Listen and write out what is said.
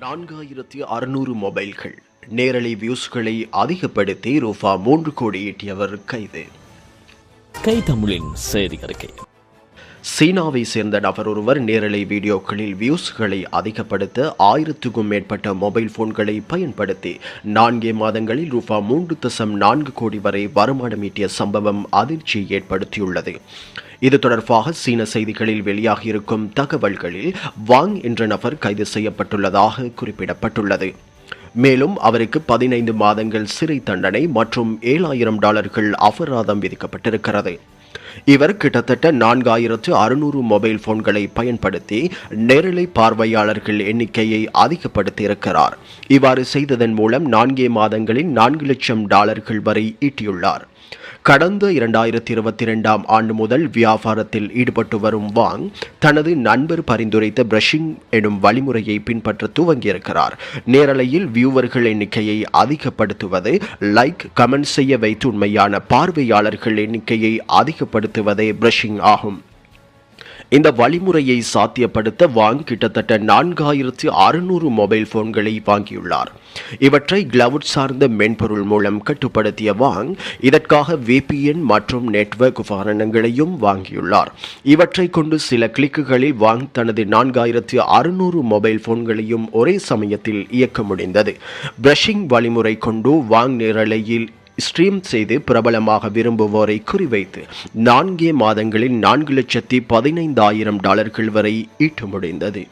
நான்காயிரத்தி அறுநூறு மொபைல்கள். நேரலை வியூஸ்களை அதிகப்படுத்தி ரூபா மூன்று கோடி ஈட்டியவர் கைது. கை தமிழின் செய்தி அறிக்கை. சீனாவை சேர்ந்த நபர் ஒருவர் நேரலை வீடியோக்களில் வியூஸ்களை அதிகப்படுத்த ஆயிரத்துக்கும் மேற்பட்ட மொபைல் போன்களை பயன்படுத்தி நான்கே மாதங்களில் ரூபா மூன்று தசம் நான்கு கோடி வரை வருமானம் ஈட்டிய சம்பவம் அதிர்ச்சி ஏற்படுத்தியுள்ளது. இது தொடர்பாக சீன செய்திகளில் வெளியாகியிருக்கும் தகவல்களில் வாங் என்ற நபர் கைது செய்யப்பட்டுள்ளதாக குறிப்பிடப்பட்டுள்ளது. மேலும் அவருக்கு பதினைந்து மாதங்கள் சிறை தண்டனை மற்றும் ஏழாயிரம் டாலர்கள் அபராதம் விதிக்கப்பட்டிருக்கிறது. இவர் கிட்டத்தட்ட நான்காயிரத்து அறுநூறு மொபைல் போன்களை பயன்படுத்தி நேரலை பார்வையாளர்கள் எண்ணிக்கையை அதிகப்படுத்தி இருக்கிறார் இவ்வாறு செய்ததன் மூலம் நான்கே மாதங்களில் நான்கு லட்சம் டாலர்கள் வரை ஈட்டியுள்ளார். கடந்த இரண்டாயிரத்தி இருபத்தி இரண்டாம் ஆண்டு முதல் வியாபாரத்தில் ஈடுபட்டு வரும் வாங் தனது நண்பர் பரிந்துரைத்த பிரஷிங் எனும் வழிமுறையை பின்பற்ற துவங்கியிருக்கிறார். நேரலையில் வியூவர்கள் எண்ணிக்கையை அதிகப்படுத்துவது லைக் கமெண்ட் செய்ய வைத்து உண்மையான பார்வையாளர்கள் எண்ணிக்கையை அதிகப்படுத்துவதே பிரஷிங் ஆகும். இந்த வழிமுறையை சாத்தியப்படுத்த வாங் கிட்டத்தட்ட நான்காயிரத்து அறுநூறு மொபைல் போன்களை வாங்கியுள்ளார். இவற்றை கிளவுட் சார்ந்த மென்பொருள் மூலம் கட்டுப்படுத்திய வாங் இதற்காக விபிஎன் மற்றும் நெட்வொர்க் உபகரணங்களையும் வாங்கியுள்ளார். இவற்றை கொண்டு சில கிளிக்குகளில் வாங் தனது நான்காயிரத்து அறுநூறு மொபைல் போன்களையும் ஒரே சமயத்தில் இயக்க முடிந்தது. பிரஷிங் வழிமுறை கொண்டு வாங் நிரலையில் ஸ்ட்ரீம் செய்து பிரபலமாக விரும்புவோரை குறிவைத்து நான்கே மாதங்களில் நான்கு லட்சத்தி பதினைந்தாயிரம் டாலர்கள் வரை ஈட்ட முடிந்தது